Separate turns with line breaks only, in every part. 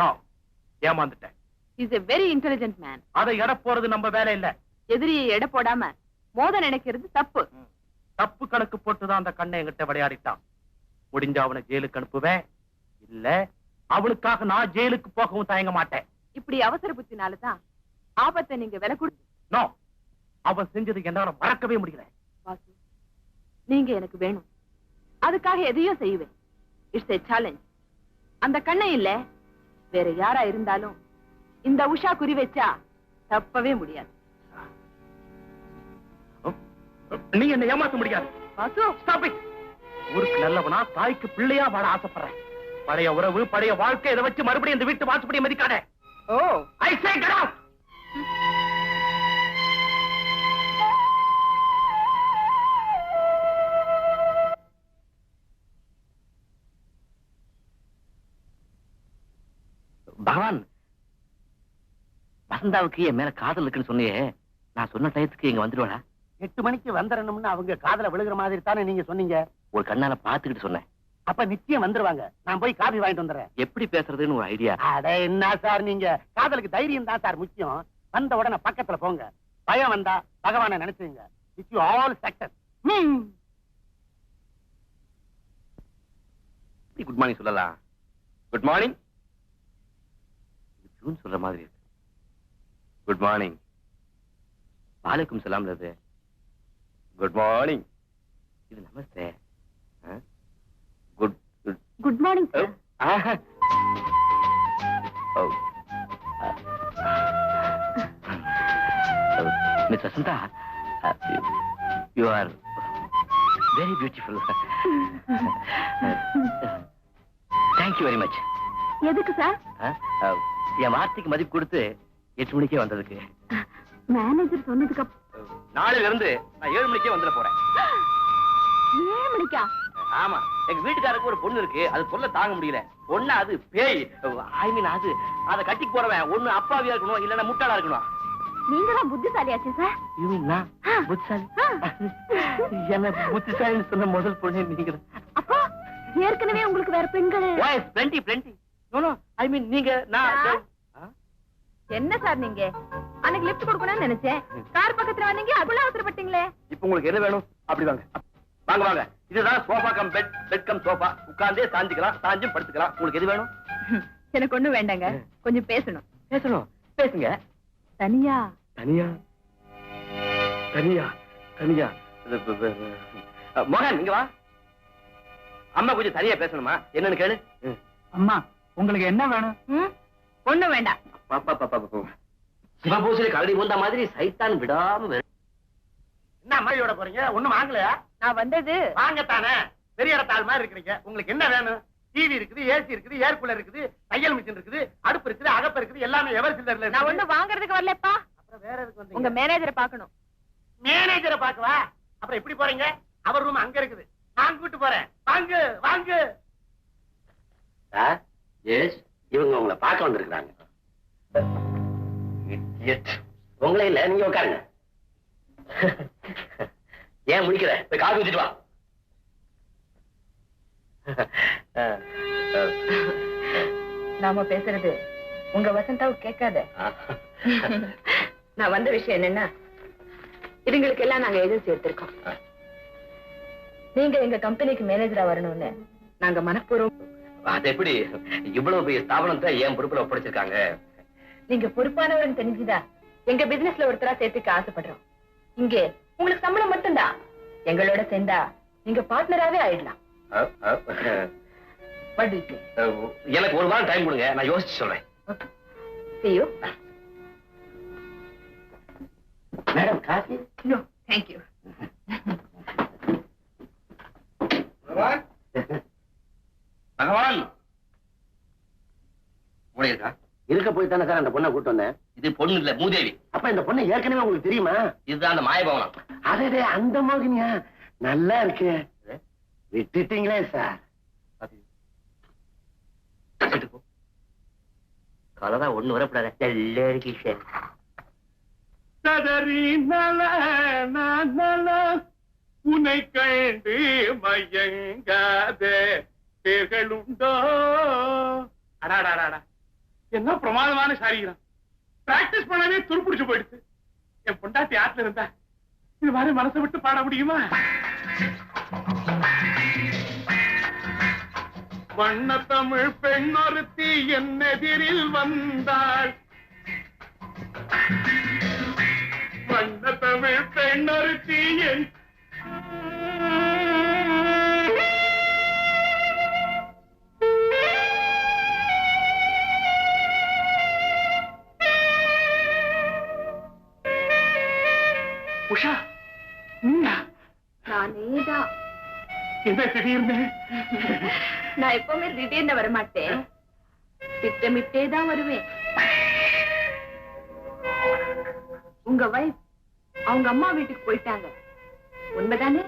நான் ஏமாந்துட்டேன்.
Is a very intelligent man
அதை எட போறது நம்ம வேலை இல்ல.
எதிரியை எடை போடாம மோத நினைக்கிறது தப்பு.
தப்பு கணக்கு போட்டுதான் அந்த கண்ணை என்கிட்ட விளையாடிட்டான். முடிஞ்ச அவனை ஜெயிலுக்கு அனுப்புவேன். இல்ல அவளுக்காக நான் ஜெயிலுக்கு போகவும் தயங்க மாட்டேன்.
இப்படி அவசர புத்தினால தான் ஆபத்தை நீங்க விலை கொடு
நோ அவன் செஞ்சது என்னால மறக்கவே முடியல.
நீங்க எனக்கு வேணும். அதுக்காக எதையும் செய்வேன். இட்ஸ் a சேலஞ்ச் அந்த கண்ணை இல்ல வேற யாரா இருந்தாலும் இந்த உஷா குறி வச்சா தப்பவே முடியாது.
நீ என்ன ஏமாத்த முடியாது. ஊருக்கு நல்லவனா தாய்க்கு பிள்ளையா வாழ ஆசைப்படுறேன். பழைய உறவு பழைய வாழ்க்கை இதை வச்சு மறுபடியும் இந்த வீட்டு வாசப்படியை மதிக்காத.
ஓ.
ஐ சே வசந்தாவுக்கு என் மேல காதல் இருக்குன்னு சொன்னியே நான் சொன்ன டயத்துக்கு இங்க வந்துடுவாளா
எட்டு மணிக்கு வந்துடணும்னு அவங்க காதுல விழுகிற மாதிரி தானே நீங்க சொன்னீங்க?
ஒரு கண்ணால பாத்துக்கிட்டு சொன்னேன்.
அப்ப நிச்சயம் வந்துருவாங்க. நான் போய் காபி வாங்கிட்டு வந்துடுறேன்.
எப்படி பேசுறதுன்னு ஒரு ஐடியா.
அட என்ன சார் நீங்க? காதலுக்கு தைரியம் தான் சார் முக்கியம். வந்த உடனே பக்கத்துல போங்க. பயம் வந்தா பகவானை நினைச்சுங்க. You all success
good morning சொல்லலாம். குட் மார்னிங் ஜூன் சொல்ற மாதிரி இருக்கு. குட் மார்னிங் வாலைக்கும் சலாம் லது குட் மார்னிங் இது நமஸ்தே. Good good
morning
miss Vasantha you are very beautiful thank you very much
எதுக்கு சார்
என் வார்த்தைக்கு மதிப்பு கொடுத்து எட்டு மணிக்கே வந்ததுக்கு.
மேனேஜர் சொன்னதுக்கு
நாளையில இருந்து நான் ஏழு மணிக்கே வந்துட போறேன்.
ஏழு மணிக்கா?
ஆமா எங்க வீட்டுக்காரருக்கு ஒரு பொண்ணு இருக்கு. அது சொல்ல தாங்க முடியல. பொண்ணு அது பேய். ஐ மீன் அது. அத கட்டிக்கு போறவன். ஒண்ணு அப்பாவியா இருக்கணும் இல்லன்னா முட்டாளா இருக்கணும்.
நீங்க தான் புத்திசாலியாச்சு சார்.
நான்? புத்திசாலி? என்ன புத்திசாலின்னு சொன்ன முதல் பொண்ணு நீங்க
அப்பா ஏற்கனவே உங்களுக்கு வேற பெண்கள்.
No, no, I mean, நீங்க நான்?
என்ன சார் நீங்க? அன்னைக்கு லிஃப்ட் கொடுக்கணும்னு நினைச்சேன். கார் பக்கத்துல வந்தீங்க அதுக்குள்ள அவசரப்பட்டீங்களே.
இப்ப உங்களுக்கு என்ன வேணும்? அப்படி வாங்க. வாங்க வாங்க. இதுதான் sofa cum bed bed cum sofa உட்கார்ந்தே சாஞ்சிக்கலாம் சாஞ்சும் படுத்துக்கலாம். உங்களுக்கு எது வேணும்?
எனக்கு ஒண்ணும் வேண்டாங்க. கொஞ்சம் பேசணும்.
பேசணும். பேசுங்க.
தனியா?
தனியா? தனியா? தனியா? இது, ப- ப- ப- அ, மோகன் இங்க வா. அம்மா கொஞ்சம் தனியா பேசணுமா? என்னன்னு கேளு.
அம்மா உங்களுக்கு என்ன வேணும்?
ஒண்ணும் வேண்டாம்.
பாப்பா பாப்பா பாப்பா சிவபூசலி கரடி பூந்தா மாதிரி சைத்தான் விடாம.
என்ன அம்மாடியோட போறீங்க? ஒண்ணும் வாங்கலையா?
நான் வந்தது.
வாங்கத்தானே? பெரிய இடத்தாள் மாதிரி இருக்கிறீங்க. உங்களுக்கு என்ன வேணும்? டிவி இருக்குது ஏசி இருக்குது ஏர் கூலர் இருக்குது தையல் மிஷின் இருக்குது அடுப்பு இருக்குது அகப்பு இருக்குது எல்லாமே எவர் சில்லர்ல
நான் ஒண்ணும் வாங்குறதுக்கு வரலப்பா.
அப்புறம் வேற எதுக்கு
உங்க
வந்தீங்க
மேனேஜரை பார்க்கணும்.
மேனேஜரை பாக்கவா அப்புறம் எப்படி போறீங்க? அவர் ரூம் அங்க இருக்குது. நான் கூட்டு போறேன். வாங்கு வாங்கு.
எஸ் இவங்க உங்களை பார்க்க வந்திருக்கிறாங்க. உங்களே இல்ல நீங்க உட்காருங்க. ஏன் முடிக்கிற போய் காஃபி ஊத்திட்டு வா.
நாம பேசுறது உங்க வசந்தாவுக்கு கேட்காத. நான் வந்த விஷயம் என்னன்னா இதுங்களுக்கு எல்லாம் நாங்க ஏஜென்சி எடுத்திருக்கோம். நீங்க எங்க கம்பெனிக்கு மேனேஜரா வரணும்னு நாங்க மனப்பூர்வம்
அது எப்படி? இவ்வளவு பெரிய ஸ்தாபனத்தை என் பொறுப்புல ஒப்படைச்சிருக்காங்க?
நீங்க பொறுப்பானவர்னு தெரிஞ்சுதா? எங்க பிசினஸ்ல ஒருத்தரா சேர்த்துக்க ஆசைப்படுறோம். இங்க உங்களுக்கு சம்பளம் மட்டும்தான் எங்களோட சேர்ந்தா நீங்க பார்ட்னராவே ஆயிடலாம்.
எனக்கு ஒரு வாரம் டைம் கொடுங்க நான் யோசிச்சு சொல்றேன். Madam coffee?
Thank you.
பகவான் முடியுதா
தானே சார் அந்த பொண்ணை கூட்டு வந்தேன்.
இது பொண்ணு இல்ல மூதேவி.
அப்ப இந்த பொண்ணு ஏற்கனவே உங்களுக்கு தெரியுமா?
இதுதான் அந்த மாயபவனம்.
அதே அந்த மோகினியா? நல்லா இருக்கு. விட்டுட்டீங்களே சார்.
கலரா ஒண்ணு வரப்படாத எல்லாம் இருக்கு சார்.
சதறி நல நல உனை கண்டு மயங்காதே. பேர்களுண்டோ அடாடாடாடா என்ன பிரமாதமான சாரீரம் பிராக்டிஸ் பண்ணவே துருப்பிடிச்சு போயிடுச்சு என் பொண்டாட்டி ஆத்துல இருந்தா இது மாதிரி மனசை விட்டு பாட முடியுமா? வண்ண தமிழ் பெண்ணொருத்தி என் எதிரில் வந்தாள். வண்ண தமிழ் பெண்ணொருத்தி என் உஷா. நீயா
நானேதான்
என்ன திடீர்னு?
நான் எப்பவுமே திடீர்னு வரமாட்டேன். திட்டமிட்டே தான் வருவேன். உங்க வைஃப் அவங்க அம்மா வீட்டுக்கு போயிட்டாங்க. உண்மைதானே?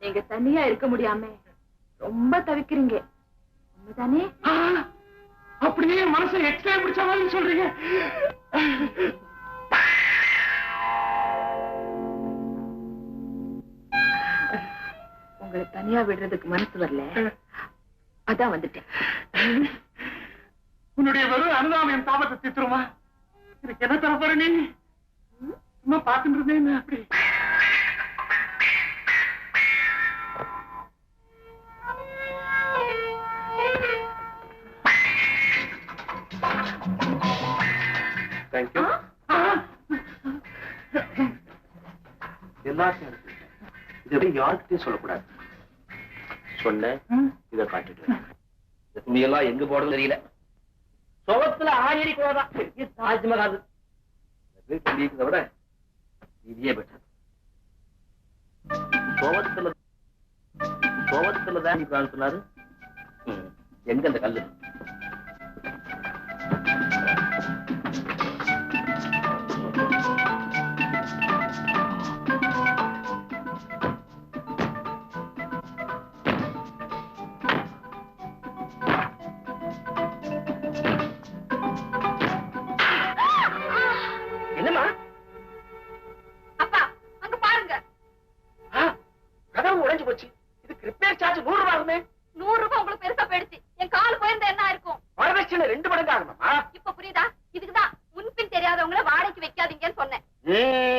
நீங்க தனியா இருக்க முடியாம ரொம்ப தவிக்கிறீங்க. உண்மைதானே?
அப்படியே மனசை எக்ஸ்ட்ரா பிடிச்ச மாதிரி சொல்றீங்க?
உங்களை தனியா விடுறதுக்கு மனசு வரல. அதான் வந்துட்டேன்.
உன்னுடைய வெறும் அனுதாபம் என் தாபத்தை தீத்துருமா எனக்கு என்ன தர போற நீ? சும்மா பார்த்துட்டு இருந்தேன் அப்படி.
தேங்க்யூ எல்லாத்தையும். இது எப்படி யாருக்கிட்டையும் சொல்லக்கூடாது. சொன்னேன் இதை காட்டிட்டு இந்த துணியெல்லாம் எங்க போடுறது தெரியல. சுகத்துல ஆயிரி பெரிய தாஜ்மஹால். இருக்கிறத விட இதே பெட்டர். சோகத்துல சோகத்துல தான் இப்ப சொன்னாரு? எங்க அந்த கல்லு?
É.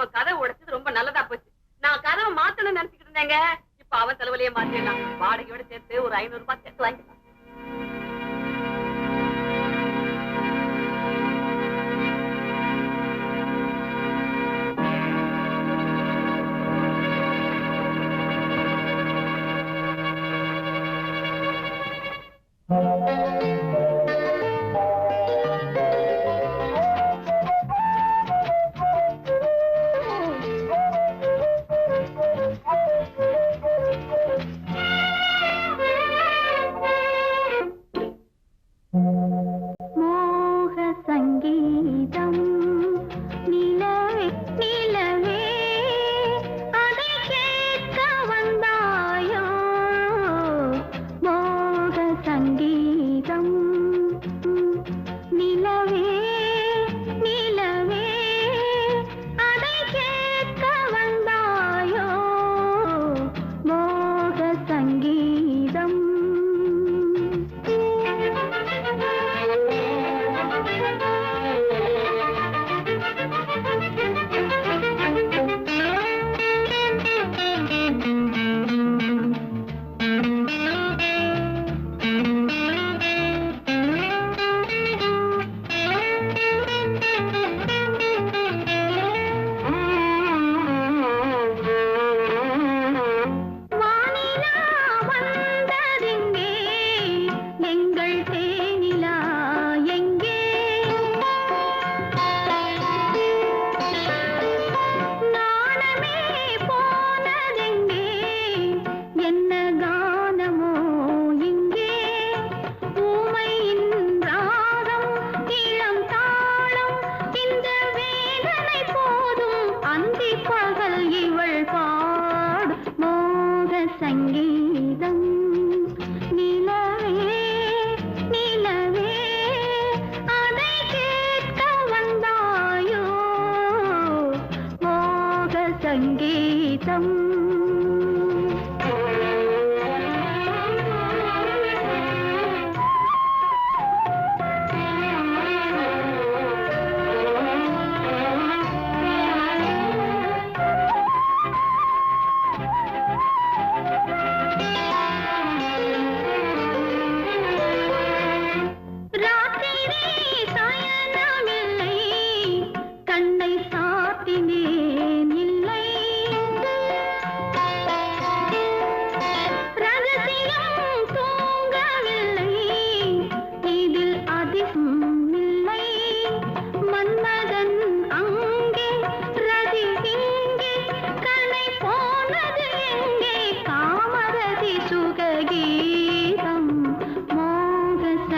அவ கதை உடைச்சது ரொம்ப நல்லதா போச்சு. நான் கதவை மாத்தணும்னு நினைச்சுக்கிட்டு இருந்தேங்க. இப்ப அவன் செலவுலயே மாத்திடலாம். வாடகையோட சேர்த்து ஒரு ஐநூறு ரூபாய் சேர்த்து வாங்கிக்கலாம்.
மோக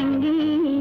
संगी